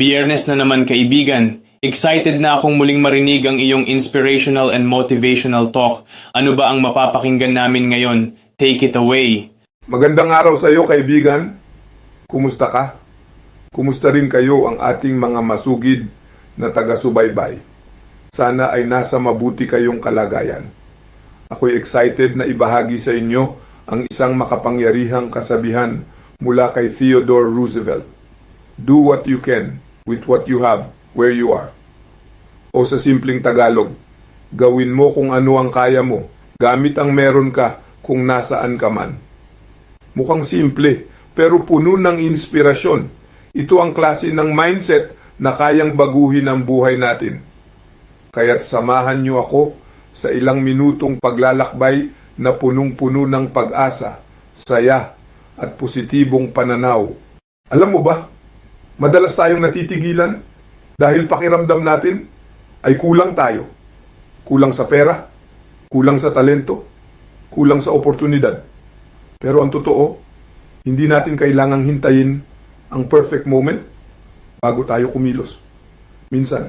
Biyernes na naman kaibigan. Excited na akong muling marinig ang iyong inspirational and motivational talk. Ano ba ang mapapakinggan namin ngayon? Take it away. Magandang araw sa iyo, kaibigan. Kumusta ka? Kumusta rin kayo ang ating mga masugid na taga-subaybay? Sana ay nasa mabuti kayong kalagayan. Ako'y excited na ibahagi sa inyo ang isang makapangyarihang kasabihan mula kay Theodore Roosevelt. Do what you can with what you have where you are. O sa simpleng Tagalog, gawin mo kung ano ang kaya mo, gamit ang meron ka kung nasaan ka man. Mukhang simple, pero puno ng inspirasyon. Ito ang klase ng mindset na kayang baguhin ang buhay natin. Kaya't samahan niyo ako sa ilang minutong paglalakbay na punong-puno ng pag-asa, saya, at positibong pananaw. Alam mo ba, madalas tayong natitigilan dahil pakiramdam natin ay kulang tayo. Kulang sa pera, kulang sa talento, kulang sa oportunidad. Pero ang totoo, hindi natin kailangang hintayin ang perfect moment bago tayo kumilos. Minsan,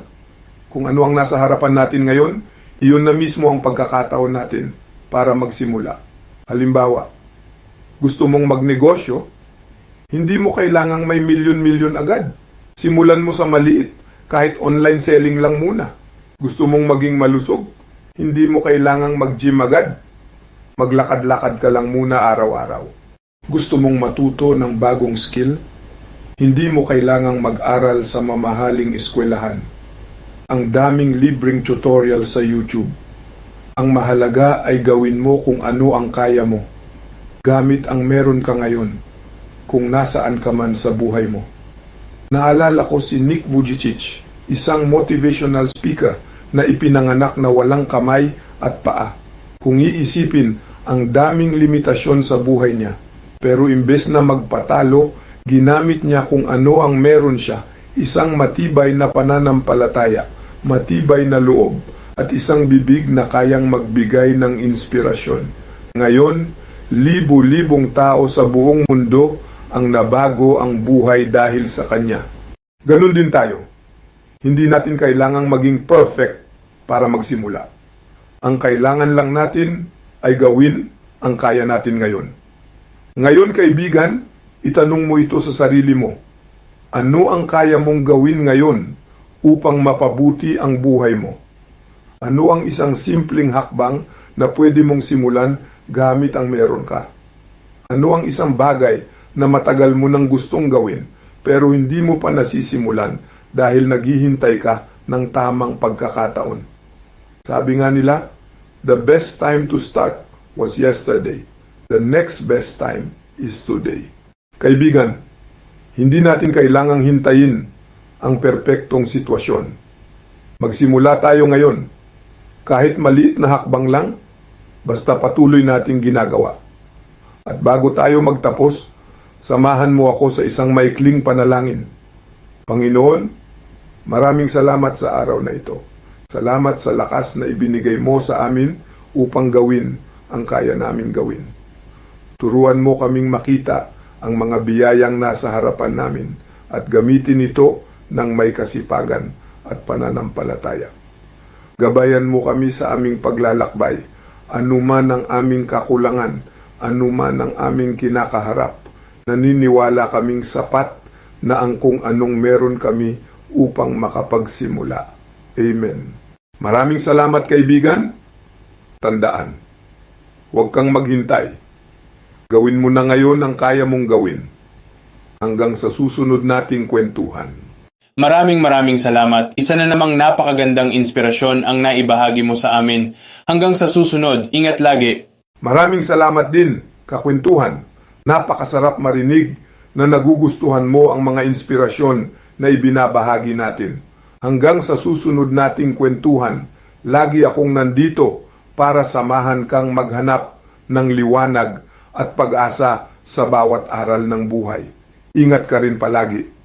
kung ano ang nasa harapan natin ngayon, iyon na mismo ang pagkakataon natin para magsimula. Halimbawa, gusto mong magnegosyo, hindi mo kailangang may milyon-milyon agad. Simulan mo sa maliit, kahit online selling lang muna. Gusto mong maging malusog, hindi mo kailangang mag-gym agad. Maglakad-lakad ka lang muna araw-araw. Gusto mong matuto ng bagong skill, hindi mo kailangang mag-aral sa mamahaling eskwelahan. Ang daming libreng tutorial sa YouTube. Ang mahalaga ay gawin mo kung ano ang kaya mo. Gamit ang meron ka ngayon, kung nasaan ka man sa buhay mo. Naalala ko si Nick Vujicic, isang motivational speaker na ipinanganak na walang kamay at paa. Kung iisipin ang daming limitasyon sa buhay niya, pero imbes na magpatalo, ginamit niya kung ano ang meron siya, isang matibay na pananampalataya, matibay na loob, at isang bibig na kayang magbigay ng inspirasyon. Ngayon, libu-libong tao sa buong mundo ang nabago ang buhay dahil sa kanya. Ganon din tayo. Hindi natin kailangang maging perfect para magsimula. Ang kailangan lang natin ay gawin ang kaya natin ngayon. Ngayon, kaibigan, itanong mo ito sa sarili mo. Ano ang kaya mong gawin ngayon upang mapabuti ang buhay mo? Ano ang isang simpleng hakbang na pwede mong simulan gamit ang meron ka? Ano ang isang bagay na matagal mo nang gustong gawin pero hindi mo pa nasisimulan dahil naghihintay ka ng tamang pagkakataon? Sabi nga nila, the best time to start was yesterday. The next best time is today. Kaibigan, hindi natin kailangang hintayin ang perpektong sitwasyon. Magsimula tayo ngayon. Kahit maliit na hakbang lang, basta patuloy nating ginagawa. At bago tayo magtapos, samahan mo ako sa isang maikling panalangin. Panginoon, maraming salamat sa araw na ito. Salamat sa lakas na ibinigay mo sa amin upang gawin ang kaya namin gawin. Turuan mo kaming makita ang mga biyayang nasa harapan namin at gamitin ito ng may kasipagan at pananampalataya. Gabayan mo kami sa aming paglalakbay, anuman ang aming kakulangan, anuman ang aming kinakaharap. Naniniwala kaming sapat na ang kung anong meron kami upang makapagsimula. Amen. Maraming salamat kaibigan. Tandaan, huwag kang maghintay. Gawin mo na ngayon ang kaya mong gawin. Hanggang sa susunod nating kwentuhan. Maraming maraming salamat. Isa na namang napakagandang inspirasyon ang naibahagi mo sa amin. Hanggang sa susunod, ingat lagi. Maraming salamat din, kakwentuhan. Napakasarap marinig na nagugustuhan mo ang mga inspirasyon na ibinabahagi natin. Hanggang sa susunod nating kwentuhan, lagi akong nandito para samahan kang maghanap ng liwanag at pag-asa sa bawat aral ng buhay. Ingat ka rin palagi.